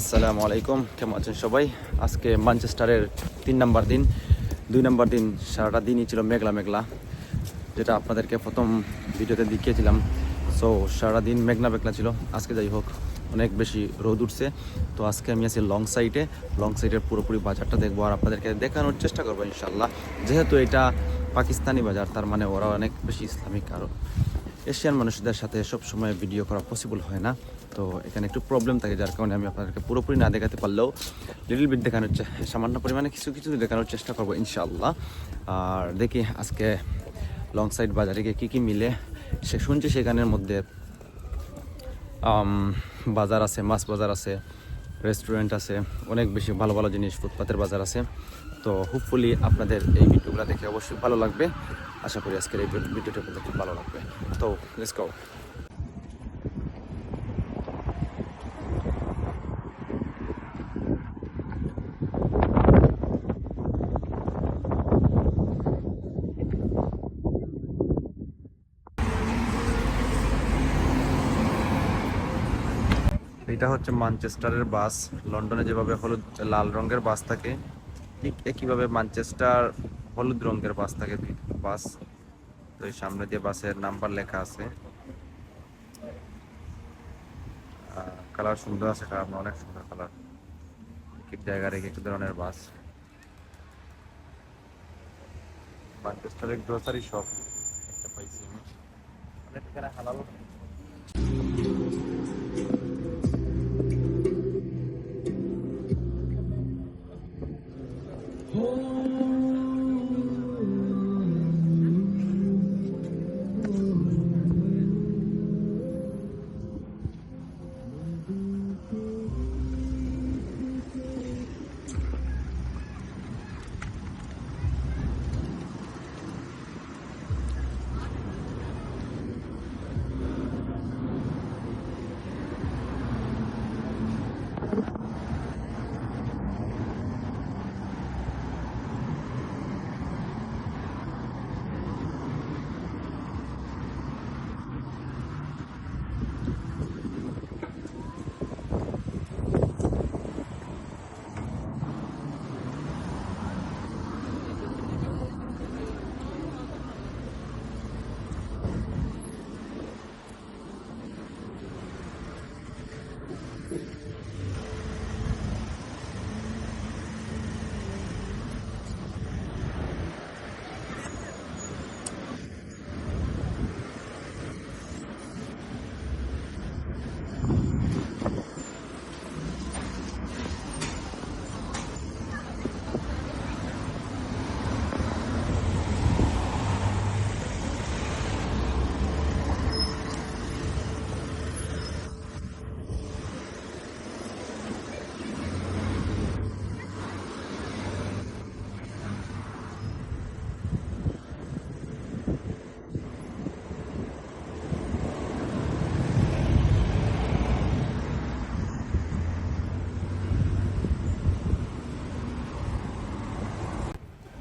আসসালামু আলাইকুম। কেমন আছেন সবাই? আজকে ম্যানচেস্টারের তিন নাম্বার দিন। দুই নাম্বার দিন সারাটা দিনই ছিল মেঘলা মেঘলা, যেটা আপনাদেরকে প্রথম ভিডিওতে দেখিয়েছিলাম। সো সারা দিন মেঘলা মেঘলা ছিল। আজকে যাই হোক, অনেক বেশি রোদ উঠছে। তো আজকে আমি আছি লং সাইডে। লং সাইডের পুরোপুরি বাজারটা দেখব আর আপনাদেরকে দেখানোর চেষ্টা করব ইনশাল্লাহ যেহেতু এটা পাকিস্তানি বাজার, তার মানে ওরা অনেক বেশি ইসলামিক আর। এশিয়ান মানুষদের সাথে সব সময় ভিডিও করা পসিবল হয় না। তো এখানে একটু প্রবলেম থাকে, যার কারণে আমি আপনাদেরকে পুরোপুরি না দেখাতে পারলেও লিটল বিট দেখানোর সামান্য পরিমাণে কিছু কিছু দেখানোর চেষ্টা করব ইনশাআল্লাহ। আর দেখি আজকে লং সাইড বাজারে গিয়ে কী কী মিলে। সে শুনছি সেখানের মধ্যে বাজার আছে, মাছ বাজার আছে রেস্টুরেন্ট আছে, অনেক বেশি ভালো ভালো জিনিস, ফুটপাতের বাজার আছে। তো হোপফুলি আপনাদের এই ভিডিওগুলো দেখে অবশ্যই ভালো লাগবে। আশা করি আজকের এই ভিডিওটা আপনাদের খুব ভালো লাগবে। তো লেটস গো এটা হচ্ছে ম্যানচেস্টারের বাস। লন্ডনে যেভাবে হলুদ লাল রঙের বাস থাকে, ঠিক একইভাবে ম্যানচেস্টার হলুদ রঙের বাস থাকে বাস। তো এই সামনে দিয়ে বাসের নাম্বার লেখা আছে। কালার সুন্দর আছে, কালার অনেক সুন্দর কালার। ঠিক জায়গা রেখে এক ধরনের বাস। গ্রোসারি শপ একটা পাইছি আমি। হালাল।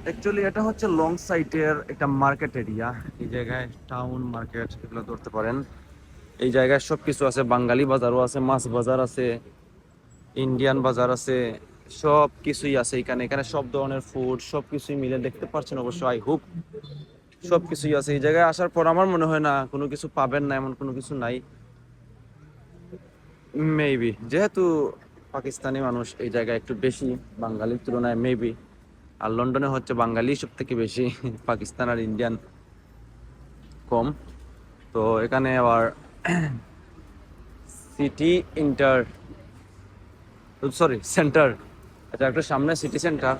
অ্যাকচুয়ালি এটা হচ্ছে লং সাইটের একটা মার্কেট এরিয়া এই জায়গায় টাউন মার্কেট এগুলো ধরতে পারেন। এই জায়গায় সব কিছু আছে, বাঙালি বাজারও আছে, মাছ বাজার আছে ইন্ডিয়ান বাজার আছে সব কিছুই আছে এখানে। এখানে সব ধরনের ফুড সব কিছুই মিলে দেখতে পাচ্ছেন অবশ্য আই হোপ সব কিছুই আছে। এই জায়গায় আসার পর আমার মনে হয় না কোনো কিছু পাবেন না, এমন কোনো কিছু নাই। মেবি যেহেতু পাকিস্তানি মানুষ এই জায়গায় একটু বেশি, বাঙালির তুলনায় মেবি আর লন্ডনে হচ্ছে বাঙালি সব থেকে বেশি, পাকিস্তান আর ইন্ডিয়ান কম। তো এখানে আবার সিটি ইন্টার সরি সেন্টার এটা একটা সামনে সিটি সেন্টার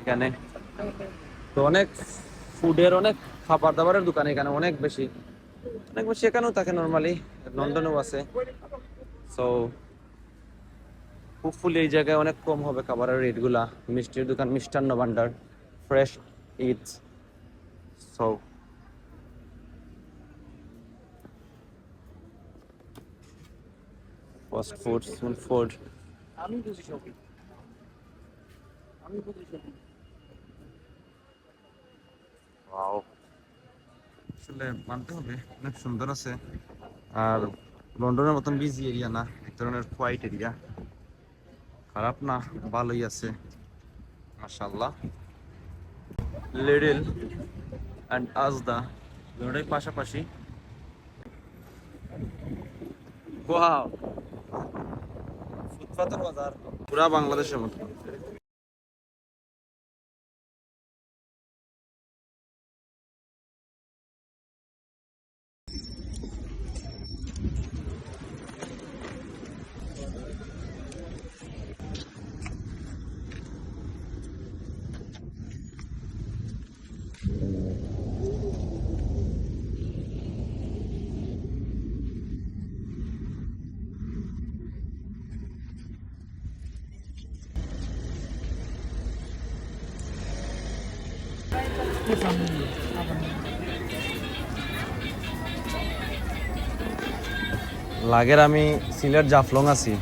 এখানে। তো অনেক ফুডের অনেক খাবার দাবারের দোকান এখানে, অনেক বেশি। অনেক বেশি এখানেও থাকে নর্মালি লন্ডনেও আছে। সো হোপফুলি এই জায়গায় অনেক কম হবে খাবারের রেটগুলা। মিষ্টির দোকান মিষ্টান্ন ভান্ডার fresh it's so fast food food food আমি বুঝি সবই আমি বুঝি সবই ওয়াও আসলে মানতে হবে অনেক সুন্দর আছে। আর লন্ডনের মতন বিজি এরিয়া না এক ধরনের হোয়াইট এরিয়া খারাপ না, ভালোই আছে মাসাল্লাহ লিডিল অ্যান্ড আজদা দুটোই পাশাপাশি। ফুটপাতের বাজার পুরা বাংলাদেশের মতো। লাগের আমি সিলেট জাফলং আছি।